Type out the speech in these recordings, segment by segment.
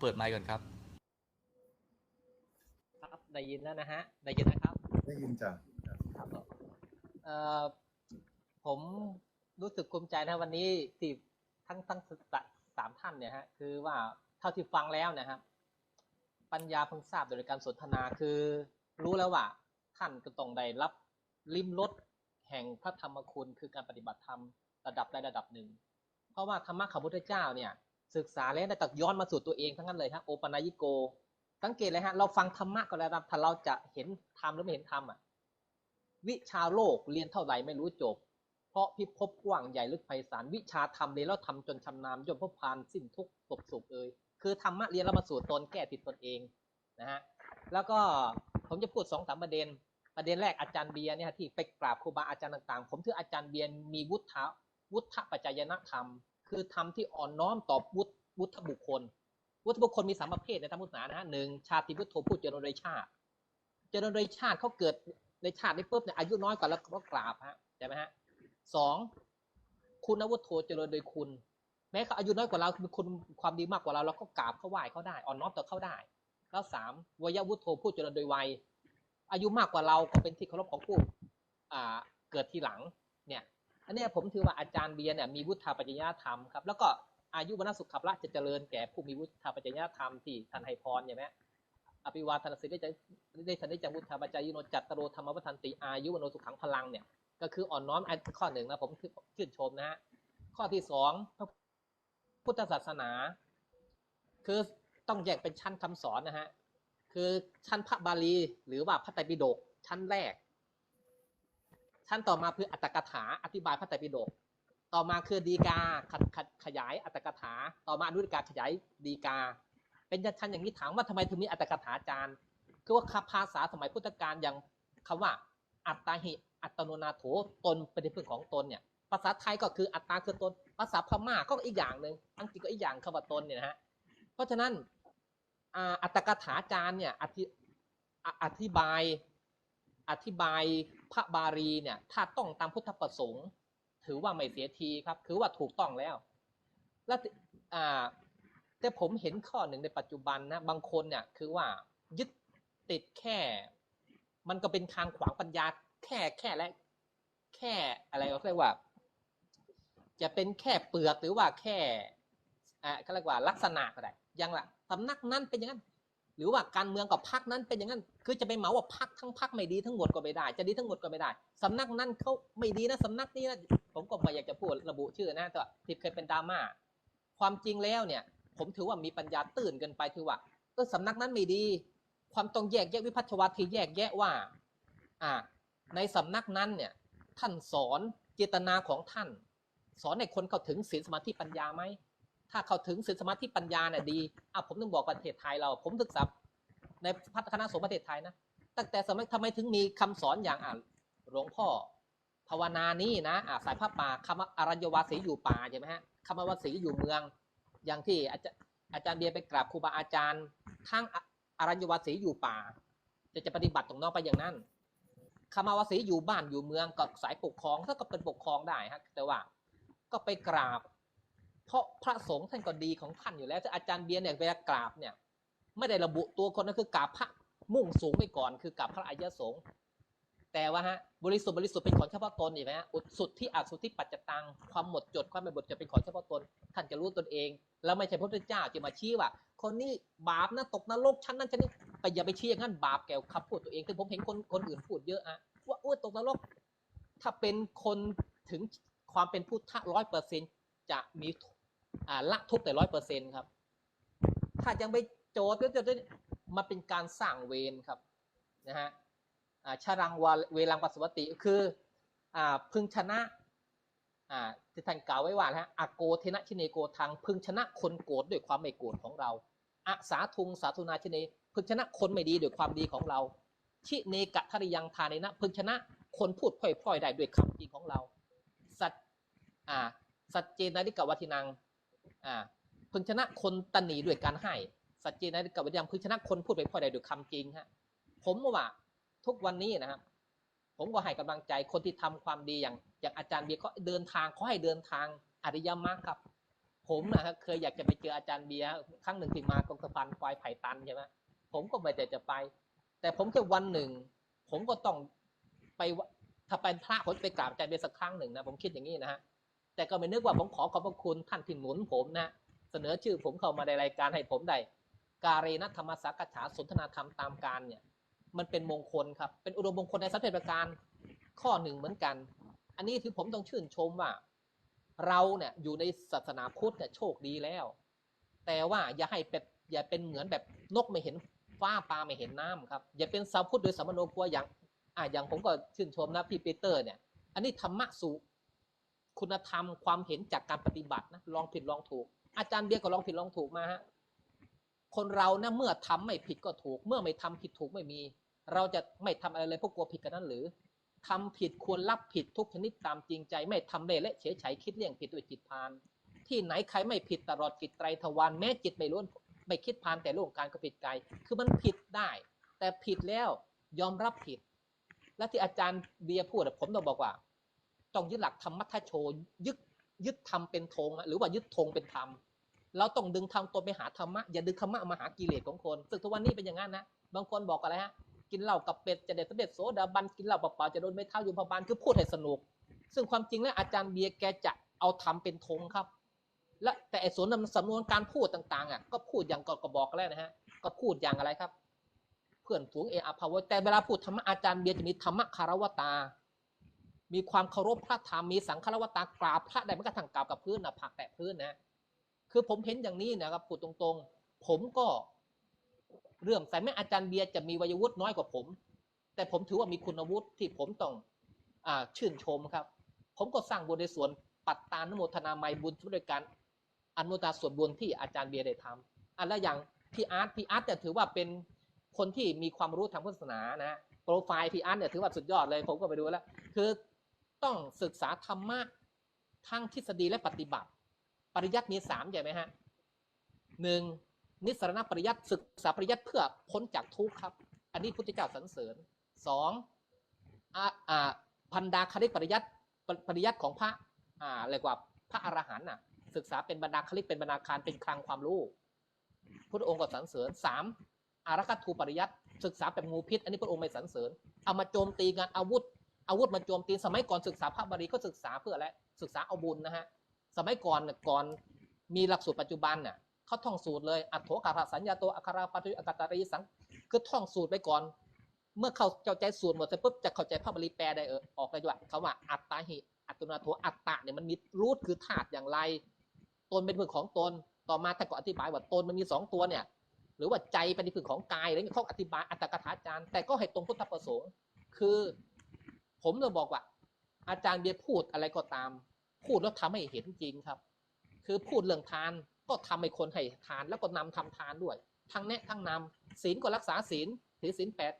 เปิดไมค์ก่อนครับ ครับได้ยินแล้วนะฮะได้ยินนะครับได้ยินจ้ะเอ่อผมรู้สึกภูมิใจนะวันนี้ที่ทั้งทั้งสะสามท่านเนี่ยฮะคือว่าเท่าที่ฟังแล้วนะครับปัญญาเพิ่งทราบโดยการสนทนาคือ รู้แล้วว่าท่านก็ต้องได้รับลิมรสแห่งพระธรรมคุณคือการปฏิบัติธรรมระดับใดระดับหนึ่ง เพราะว่าธรรมะของพระพุทธเจ้าเนี่ย ศึกษาแล้วได้ตักย้อนมาสู่ตัวเองทั้งนั้นเลยฮะโอปนายโก สังเกตเลยฮะเราฟังธรรมะก็แล้วนะถ้าเราจะเห็นธรรมหรือไม่เห็นธรรมอะวิชาโลกเรียนเท่าไหร่ไม่รู้จบ เพราะพิภพกว้างใหญ่ลึกไพศาลวิชาธรรมเรียนแล้วทำจนชำนาญจนพบพานสิ้นทุกข์ตบสุขเอ่ยคือธรรมะเรียนแล้วมาสู่ตนแก้ติดตนเองนะฮะแล้วก็ผมจะพูดสองสามประเด็น ประเด็นแรกอาจารย์เบียร์เนี่ยที่ไปกราบครูบาอาจารย์ต่างๆ ผมถืออาจารย์เบียร์มีวุฒิวุฒิปัจจยนธรรม คือธรรมที่อ่อนน้อมต่อวุฒิวุฒิบุคคล วุฒิบุคคลมีสามประเภทในธรรมพุทธศาสนานะฮะหนึ่งชาติพุทโธผู้เจริญโดยชาติ เจริญโดยชาติเขาเกิดในชาตินี้ปุ๊บเนี่ยอายุน้อยกว่าแล้วก็กราบฮะใช่ไหมฮะสองคุณวุฒโธเจริญโดยคุณ แม้เขาอายุน้อยกว่าเรามีคุณความดีมากกว่าเราเราก็กราบเขาไหว้เขาได้อ่อนน้อมต่อเขาได้ แล้วสามวยวุฒโธผู้เจริญโดยวัยอายุมากกว่าเราก็เป็นที่เคารพของผู้เกิดทีหลังเนี่ย อันนี้ผมถือว่าอาจารย์เบียร์เนี่ยมีวุฒิปัจจยธรรมครับแล้วก็อายุวรรณสุขภละจะเจริญแก่ผู้มีวุฒิปัจจยธรรมที่ท่านให้พรใช่ไหมอภิวาทนาสิได้จะได้ทันได้จังวุฒิปัจจายโนจัตตโรธรรมวัฒนติอายุวโนสุขังพลังเนี่ยก็คืออ่อนน้อมอันข้อหนึ่งนะผมชื่นชมนะฮะข้อที่สองพระพุทธศาสนา คือต้องแยกเป็นชั้นคำสอนนะฮะคือชั้นพระบาลีหรือว่าพระไตรปิฎกชั้นแรก ชั้นต่อมาคืออัตถกถาอธิบายพระไตรปิฎกต่อมาคือดีกาขขขยายอัตถกถา ต่อมาอนุดีกาขยายดีกา เป็นชั้นอย่างนี้ถามว่าทำไมถึงมีอัตถกถาจารย์ คือว่าภาษาสมัยพุทธกาลอย่างคำว่า อัตตาหิอัตโนนาโถตนเป็นที่พึ่งของตนเนี่ย ภาษาไทยก็คืออัตตาคือตน ภาษาพม่าก็อีกอย่างหนึ่งอังกฤษก็อีกอย่างคำว่าตนเนี่ยนะฮะเพราะฉะนั้นอัตถกถาจารย์เนี่ยอธิอธิบายอธิบาย พระบาลีเนี่ยถ้าต้องตามพุทธประสงค์ ถือว่าไม่เสียทีครับถือว่าถูกต้องแล้ว แล้วอ่าแต่ผมเห็นข้อหนึ่งในปัจจุบันนะบางคนเนี่ยคือว่ายึดติดแค่ มันก็เป็นทางขวางปัญญาแค่แค่และแค่อะไรเขาเรียกว่า จะเป็นแค่เปลือกหรือว่าแค่อ่าเขาเรียกว่าลักษณะก็ได้ยังละสำนักนั้นเป็นอย่างนั้น หรือว่าการเมืองกับพักนั้นเป็นอย่างนั้น คือจะไปเหมาว่าพักทั้งพักไม่ดีทั้งหมดก็ไม่ได้ จะดีทั้งหมดก็ไม่ได้สำนักนั้นเขาไม่ดีนะสำนักนี้นะผมก็ไม่อยากจะพูดระบุชื่อนะแต่ว่าที่เคยเป็นดราม่าความจริงแล้วเนี่ย ผมถือว่ามีปัญญาตื่นกินไปถือว่าเออสำนักนั้นไม่ดี ความต้องแยกแยกวิพัฒวาทีแยกแยะว่า อ่า ในสำนักนั้นเนี่ย ท่านสอนเจตนาของท่าน สอนให้คนเข้าถึงศีลสมาธิปัญญาไหม ถ้าเขาถึงศีลสมาธิปัญญาเนี่ยดีอะผมต้องบอกประเทศไทยเรา ผมศึกษาในพัฒนาสงฆ์ประเทศไทยนะตั้งแต่สมัยทำไมถึงมีคำสอนอย่างอ่าหลวงพ่อภาวนานี้นะอ่าสายพระป่าคำว่าอรัญวาสีอยู่ป่าใช่ไหมฮะคำว่าสีอยู่เมือง อย่างที่อาจารย์อาจารย์เบียร์ไปกราบครูบาอาจารย์ทั้งอรัญวาสีอยู่ป่า จะจะปฏิบัติตรงนอกไปอย่างนั้นคำว่าสีอยู่บ้านอยู่เมืองก็สายปกครองถ้าก็เป็นปกครองได้ฮะแต่ว่าก็ไปกราบ เพราะพระสงฆ์ท่านก็ดีของท่านอยู่แล้วถ้าอาจารย์เบียร์เนี่ยเวลากราบเนี่ย ไม่ได้ระบุตัวคนนั่นคือกราบพระมุ่งสูงไปก่อน คือกราบพระอริยสงฆ์แต่ว่าฮะบริสุทธิ์บริสุทธิ์เป็นของเฉพาะตนเห็นไหมฮะอุดสุดที่อัสุดที่ปัจจตังความหมดจดความไม่หมดจดเป็นของเฉพาะตน ท่านจะรู้ตนเอง แล้วไม่ใช่พระพุทธเจ้าจะมาชี้ว่า คนนี้บาปนะตกนรกชั้นนั้นชั้นนี้ไปอย่าไปชี้อย่างนั้นบาปแก่คำพูดตัวเองคือผมเห็นคนคนอื่นพูดเยอะอะว่าอ้วตกนรก ถ้าเป็นคนถึงความเป็นพุทธะร้อยเปอร์เซ็นจะมี อ่าละทุกแต่ร้อยเปอร์เซ็นครับ ถ้ายังไปโจทย์ก็จะได้มาเป็นการสร้างเวรครับนะฮะอ่าชารังวาเวลังปัสสวติคืออ่าพึงชนะอ่าที่ท่านกล่าวไว้ว่านะฮะอโกเทนะชิเนโกทางพึงชนะคนโกรธด้วยความไม่โกรธของเราอาสาทุงสาธุนาชิเนพึงชนะคนไม่ดีด้วยความดีของเราชิเนกะทริยังทานนะพึงชนะคนพูดพล่อยๆได้ด้วยคำจริงของเรา สัจอ่าสัจเจนาริกวัตินัง อ่าพึงชนะคนตันหนีด้วยการให้ สัจเจนาริกวัตินังพึงชนะคนพูดไปพ่อยด้ด้วยคำจริงฮะผมว่าทุกวันนี้นะครับ ผมก็ให้กำลังใจคนที่ทำความดีอย่างอย่างอาจารย์เบียร์ก็เดินทางเขาให้เดินทางอริยมรรคครับ ผมนะฮะเคยอยากจะไปเจออาจารย์เบียร์ครั้งหนึ่งที่มากองสะพานควายไผ่ตันใช่ไหมผมก็ไม่ได้จะไป แต่ผมแค่วันหนึ่ง ผมก็ต้องไปถ้าเป็นพระผมไปกราบอาจารย์เบียร์สักครั้งหนึ่งนะผมคิดอย่างนี้นะฮะ แต่ก็ไม่นึกว่าผมขอขอบพระคุณท่านที่หนุนผมนะ เสนอชื่อผมเข้ามาในรายการให้ผมได้ การเรนัธรรมสักฉาสนทนาธรรมตามการเนี่ย มันเป็นมงคลครับ เป็นอุดมมงคลในสัพเพประการข้อหนึ่งเหมือนกัน อันนี้ที่ผมต้องชื่นชมว่า เราเนี่ยอยู่ในศาสนาพุทธเนี่ยโชคดีแล้ว แต่ว่าอย่าให้เป็นอย่าเป็นเหมือนแบบนกไม่เห็นฟ้าปลาไม่เห็นน้ำครับ อย่าเป็นสาวพุทธโดยสามโนครัวอย่างอะอย่างผมก็ชื่นชมนะพี่ปีเตอร์เนี่ย อันนี้ธรรมะสู่ คุณธรรมความเห็นจากการปฏิบัตินะลองผิดลองถูก อาจารย์เบียร์ก็ลองผิดลองถูกมาฮะคนเรานะเมื่อทำไม่ผิดก็ถูก เมื่อไม่ทำผิดถูกไม่มี เราจะไม่ทำอะไรเลยเพราะกลัวผิดกันนั้นหรือทำผิดควรรับผิดทุกชนิดตามจริงใจ ไม่ทำเละและเฉยเฉยคิดเลี่ยงผิดด้วยจิตพาน ที่ไหนใครไม่ผิดตลอดกิจไตรทวารแม้จิตไม่ล้วนไม่คิดพานแต่โลกการก็ผิดไกลคือมันผิดได้ แต่ผิดแล้วยอมรับผิด และที่อาจารย์เบียร์พูดผมต้องบอกว่า ต้องยึดหลักธรรมัทโชยึดยึดธรรมเป็นธงหรือว่ายึดธงเป็นธรรมเราต้องดึงธรรมตัวไปหาธรรมะอย่าดึงธรรมะมาหากิเลสของคนซึ่งทุกวันนี้เป็นอย่างนั้นนะบางคนบอกอะไรฮะกินเหล้ากับเป็ดจะเด็ดสเร็จโสดาบันกินเหล้าเปล่าๆจะโดนไม่เท่าอยู่พบาลคือพูดให้สนุก ซึ่งความจริงแล้วอาจารย์เบียร์แกจะเอาธรรมเป็นธงครับ และแต่ไอ้สวนสำนวนการพูดต่างๆอะก็พูดอย่างกก็บอกแล้วนะฮะก็พูดอย่างอะไรครับ เพื่อนฝูงเออาภาวแต่เวลาพูดธรรมะอาจารย์เบียร์จะมีธรรมะคารวตา มีความเคารพพระธรรมมีสังฆารวตากราบพระได้ไม่กระทั่งกราบกับพื้นนะผักแตะพื้นนะคือผมเห็นอย่างนี้นะครับพูดตรงๆ ผมก็เรื่องแต่แม้อาจารย์เบียร์จะมีวัยวุฒิน้อยกว่าผม แต่ผมถือว่ามีคุณวุฒิที่ผมต้องอ่าชื่นชมครับ ผมก็สร้างบุญในส่วนปัตตานโมทนาไมบุญด้วยการอนุโมทาส่วนบุญที่อาจารย์เบียร์ได้ทำอันละอย่างพี่อาร์ตพี่อาร์ตเนี่ยถือว่าเป็นคนที่มีความรู้ทางพุทธศาสนานะโปรไฟล์พี่อาร์ตเนี่ยถือว่าสุดยอดเลย ผมก็ไปดูแล้ว คือ ต้องศึกษาธรรมะทั้งทฤษฎีและปฏิบัติ ปริยัติมีสามใช่ไหมฮะหนึ่งนิสรณปริยัติศึกษาปริยัติเพื่อพ้นจากทุกข์ครับ อันนี้พุทธเจ้าสรรเสริญสองพันดาคาริกปริยัติปริยัติของพระอ่าเรียกว่าพระอรหันต์น่ะ ศึกษาเป็นบรรดาคลิกเป็นบรรดาคารเป็นคลังความรู้พระองค์ก็สรรเสริญสามอารักทูปริยัติศึกษาแบบงูพิษ อันนี้พระองค์ไม่สรรเสริญเอามาโจมตีกันอาวุธ อาวุธมาโจมตีสมัยก่อนศึกษาพระบาลีก็ศึกษาเพื่ออะไรศึกษาเอาบุญนะฮะสมัยก่อนก่อนมีหลักสูตรปัจจุบันน่ะเขาท่องสูตรเลยอัตโถกาภสัญญาโตอัคราปัจจุอักตารีสังคือท่องสูตรไปก่อน เมื่อเข้าเข้าใจสูตรหมดเสร็จปุ๊บจะเข้าใจพระบาลีแปลได้เออออกเลยว่าคำว่าอัตตาหิอัตโนาโถอัตตะเนี่ยมันมีรูทคือธาตุอย่างไรตนเป็นพื้นของตนต่อมาท่านก็อธิบายว่าตนมันมีสองตัวเนี่ย หรือว่าใจเป็นพื้นของกายอะไรเงี้ยเขาอธิบายอัตถกถาจารย์ แต่ก็ให้ตรงพุทธประสงค์ คือ ผมจะบอกว่า อาจารย์เบียร์พูดอะไรก็ตาม พูดแล้วทำให้เห็นจริงครับ คือพูดเรื่องทานก็ทำให้คนให้ทานแล้วก็นำทำทานด้วย ทั้งแนะทั้งนำศีลก็รักษาศีลถือศีลแปด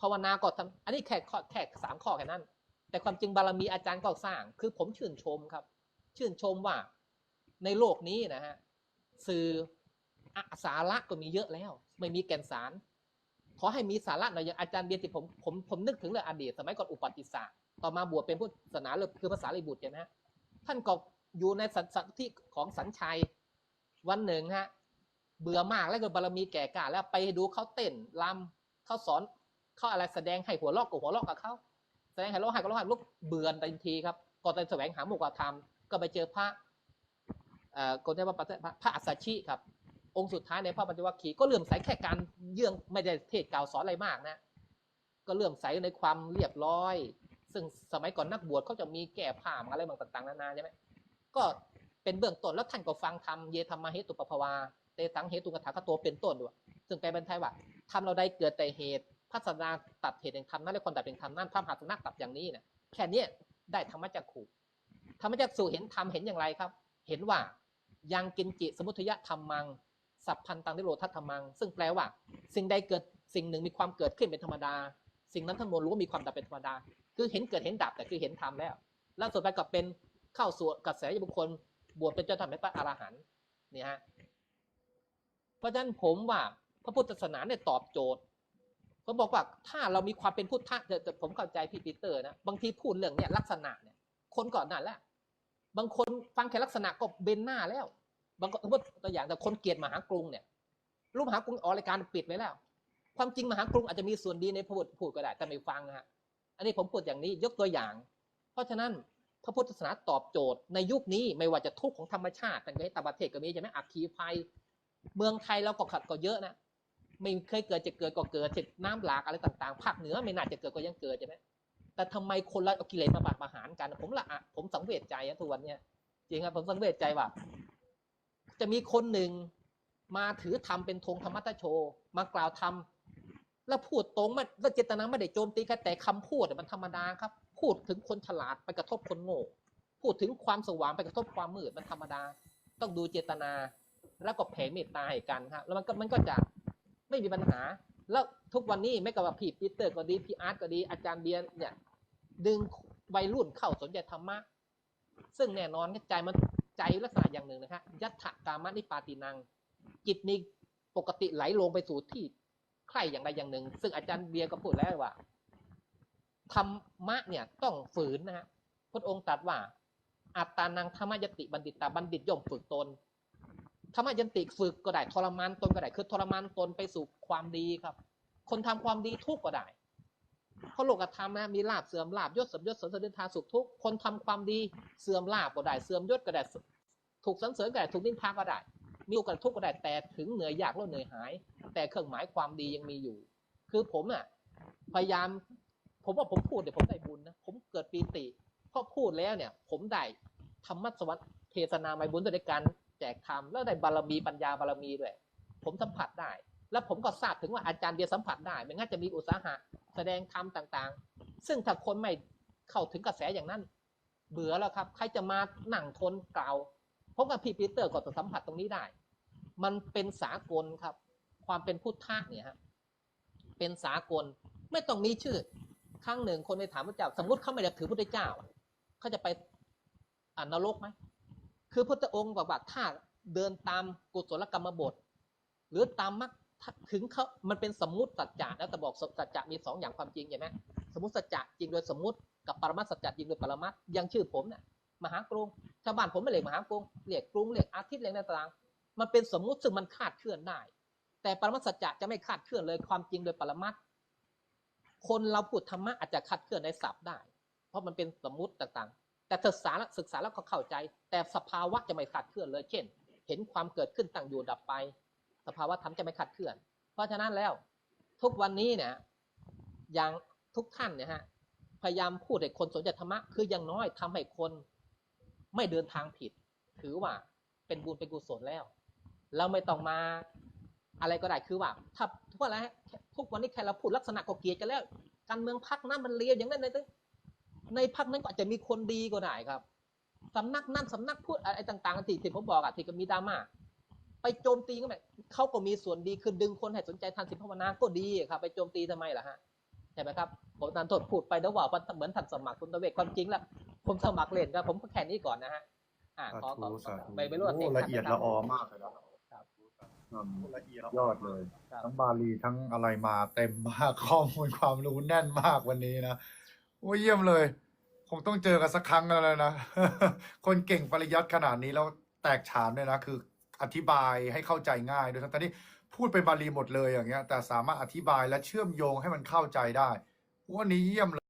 ภาวนาก็ทำอันนี้แค่ข้อแค่สามข้อแค่นั้น แต่ความจริงบารมีอาจารย์ก็สร้าง คือผมชื่นชมครับ ชื่นชมว่าในโลกนี้นะฮะสื่ออสาระก็มีเยอะแล้ว ไม่มีแก่นสาร ขอให้มีสาระหน่อยอย่างอาจารย์เบียร์ที่ผมผมผมนึกถึงเรื่องอดีต สมัยก่อนอุปติสสะต่อมาบวชเป็นพุทธศาสนาเลยคือภาษาลิบุตรใช่ไหมฮะท่านก็อยู่ในสันสันที่ของสัญชัยวันหนึ่งฮะเบื่อมากแล้วก็บารมีแก่กล้าแล้วไปดูเขาเต้นรำเขาสอนเขาอะไรแสดงให้หัวลอกกับหัวลอกกับเขาแสดงให้ร้องไห้กับร้องไห้ลุกเบื่อทันทีครับก่อนจะแสวงหาหมู่กธรรมก็ไปเจอพระเอ่อคนที่ว่าพระพระอัสสชิครับ องค์สุดท้ายในพระปัญจวัคคีย์ก็เลื่อมใสแค่การเยื่องไม่ได้เทศกล่าวสอนอะไรมากนะ ก็เลื่อมใสในความเรียบร้อย ซึ่งสมัยก่อนนักบวชเขาจะมีแก้ผ้ามาอะไรบางต่างๆนานาใช่ไหมก็เป็นเบื้องต้นแล้วท่านก็ฟังธรรมเยธรรมเหตุปภาวาเตตังเหตุกถาคตัวเป็นต้นด้วยซึ่งแปลเป็นไทยว่าทำเราได้เกิดแต่เหตุพัฒนาตัดเหตุแห่งธรรมนั่นและคนตัดเป็นธรรมนั่นพระมหาสนักตัดอย่างนี้เนี่ยแค่นี้ได้ธรรมจักขุธรรมจักสุเห็นธรรมเห็นอย่างไรครับ เห็นว่ายังกินจิสมุทยธรรมัง สัพพันตังนิโรธธรรมัง ซึ่งแปลว่า สิ่งใดเกิดสิ่งหนึ่งมีความเกิดขึ้นเป็นธรรมดา สิ่งนั้นทั้งมวลรู้ว่ามีความดับเป็นธรรมดา คือเห็นเกิดเห็นดับแต่คือเห็นธรรมแล้ว แล้วส่วนไปกับเป็นเข้าสู่กระแสยบุคคล บวชเป็นเจ้าธรรมเป็นพระอรหันต์นี่ฮะเพราะฉะนั้นผมว่าพระพุทธศาสนาเนี่ยตอบโจทย์ผมบอกว่าถ้าเรามีความเป็นพุทธะแต่แต่ผมเข้าใจพี่ปีเตอร์นะบางทีพูดเรื่องเนี่ยลักษณะเนี่ยคนก่อนนั่นแหละบางคนฟังแค่ลักษณะก็เบนหน้าแล้ว บางคนสมมติตัวอย่างแต่คนเกลียดมหากรุงเนี่ยรูปมหากรุงออกรายการปิดไว้แล้ว ความจริงมหากรุงอาจจะมีส่วนดีในพระพุทธพูดก็ได้แต่ไม่ฟังนะฮะอันนี้ผมพูดอย่างนี้ยกตัวอย่าง เพราะฉะนั้นพระพุทธศาสนาตอบโจทย์ในยุคนี้ไม่ว่าจะทุกข์ของธรรมชาติแต่ในต่างประเทศก็มีใช่ไหมอัคคีภัย เมืองไทยเราก็ขัดก็เยอะนะไม่เคยเกิดจะเกิดก็เกิดเจ็ดน้ำหลากอะไรต่างๆภาคเหนือไม่น่าจะเกิดก็ยังเกิดใช่ไหมแต่ทำไมคนละเอากิเลสมาบาดประหารกันผมละอะผมสังเวชใจนะทุกวันเนี้ยจริงครับผมสังเวชใจว่า จะมีคนหนึ่งมาถือธรรมเป็นธงธรรมัตโช มากล่าวธรรมแล้วพูดตรงมันแล้วเจตนาไม่ได้โจมตีแค่แต่คำพูดมันธรรมดาครับ พูดถึงคนฉลาดไปกระทบคนโง่ พูดถึงความสว่างไปกระทบความมืดมันธรรมดา ต้องดูเจตนา แล้วก็แผ่เมตตาให้กันครับแล้วมันก็มันก็จะไม่มีปัญหา แล้วทุกวันนี้ไม่กับว่าพี่ปีเตอร์ก็ดีพี่อาร์ตก็ดีอาจารย์เบียร์เนี่ยดึงวัยรุ่นเข้าสนใจธรรมะซึ่งแน่นอนใจมัน ใจลักษณะอย่างหนึ่งนะฮะยัตถกามะนิปาตินัง จิตนี้ปกติไหลลงไปสู่ที่ใครอย่างใดอย่างหนึ่ง ซึ่งอาจารย์เบียร์ก็พูดแล้วว่าธรรมะเนี่ยต้องฝืนนะฮะพระองค์ตรัสว่าอัตตานังธรรมยติบัณฑิตาบัณฑิตย่อมฝึกตนธรรมยันติฝึกก็ได้ทรมานตนก็ได้คือทรมานตนไปสู่ความดีครับ คนทำความดีทุกก็ได้ เพราะโลกธรรมนะมีลาบเสื่อมลาบยศเสื่อมยศสนเสริญทางสุขทุกคนทำความดีเสื่อมลาบก็ได้เสื่อมยศก็ได้ถูกสรรเสริญก็ได้ถูกนินทาก็ได้มีโอกาสทุกข์ก็ได้แต่ถึงเหนื่อยยากแล้วเหนื่อยหาย แต่เครื่องหมายความดียังมีอยู่ คือผมน่ะพยายาม ผมว่าผมพูดเนี่ยผมได้บุญนะผมเกิดปีติเพราะพูดแล้วเนี่ย ผมได้ธรรมะสวัสดิ์เทศนาไม่บุญด้วยการแจกธรรมแล้วได้บารมีปัญญาบารมีด้วย ผมสัมผัสได้ แล้วผมก็ทราบถึงว่าอาจารย์เบียสัมผัสได้ ไม่งั้นจะมีอุตสาหะ แสดงธรรมต่างๆ ซึ่งถ้าคนไม่เข้าถึงกระแสอย่างนั้น เบื่อแล้วครับ ใครจะมาหนั่งทนกล่าวพราะกับพีปีเตอร์ก็จะสัมผัสตรงนี้ได้ มันเป็นสากลครับ ความเป็นพุทธะเนี่ยฮะเป็นสากลไม่ต้องมีชื่อครั้งหนึ่งคนไปถามพระเจ้า สมมติเขาไม่ได้ถือพระเจ้าเขาจะไปอ่านรกไหมคือพระองค์บอกว่าถ้าเดินตามกุศลกรรมบท หรือตามมรรค ถึงเขามันเป็นสมมติสัจจะแล้วแต่บอกสัจจะมีสองอย่างความจริงใช่ไหมสมมติสัจจะจริงโดยสมมติกับปรมัตสัจจะจริงโดยปรมัตยังชื่อผมเนี่ยมหากรุงชาวบ้านผมไม่เรียกมหากรุงเรียกกรุงเรียกอาทิตย์เรียกอะไรต่างๆมันเป็นสมมุติซึ่งมันคาดเคลื่อนได้ แต่ปรมัตสัจจะจะไม่คาดเคลื่อนเลยความจริงโดยปรมัตคนเราพูดธรรมะอาจจะคาดเคลื่อนในศัพท์ได้ เพราะมันเป็นสมมุติต่างๆ แต่ศึกษาแล้วศึกษาแล้วก็เข้าใจ แต่สภาวะจะไม่ขาดเคลื่อนเลย เช่น เห็นความเกิดขึ้นตั้งอยู่ดับไป สภาวะธรรมจะไม่ขาดเคลื่อน เพราะฉะนั้นแล้วทุกวันนี้เนี่ยอย่างทุกท่านเนี่ยฮะพยายามพูดให้คนสนใจธรรมะคืออย่างน้อยทำให้คนไม่เดินทางผิด ถือว่าเป็นบุญเป็นกุศลแล้ว เราไม่ต้องมาอะไรก็ได้คือว่า ถ้าทุกวันแล้วทุกวันนี้แค่เราพูดลักษณะก็เกลียดกันแล้ว การเมืองพักนั้นมันเลวอย่างนั้นเลยในพักนั้นก็อาจจะมีคนดีก็ได้ครับสำนักนั่นสำนักพูดอะไรต่างๆที่ที่ผมบอกอะที่ก็มีดราม่า ไปโจมตีก็แบบเขาก็มีส่วนดีคือดึงคนให้สนใจทานสิภาวนาก็ดีครับ ไปโจมตีทำไมล่ะฮะใช่ไหมครับผมตามโทษพูดไปแล้วว่าเหมือนท่านสมัครคุณตะเวกความจริงแล้วผมสมัครเล่นครับผมก็แค่นี้ก่อนนะฮะอ่าขอขอสาธุไปไปรวดโอ้ละเอียดละออมากเลยนะครับอืมละเอียดยอดเลยครับทั้งบาลีทั้งอะไรมาเต็มมากข้อมูลความรู้แน่นมากวันนี้นะโอ้ยเยี่ยมเลยคงต้องเจอกันสักครั้งแล้วนะ คนเก่งปริยัติขนาดนี้แล้วแตกฉานด้วยนะ คือ อธิบายให้เข้าใจง่ายโดยทั้งที่พูดเป็นบาลีหมดเลยอย่างเงี้ย แต่สามารถอธิบายและเชื่อมโยงให้มันเข้าใจได้วันนี้เยี่ยมเลย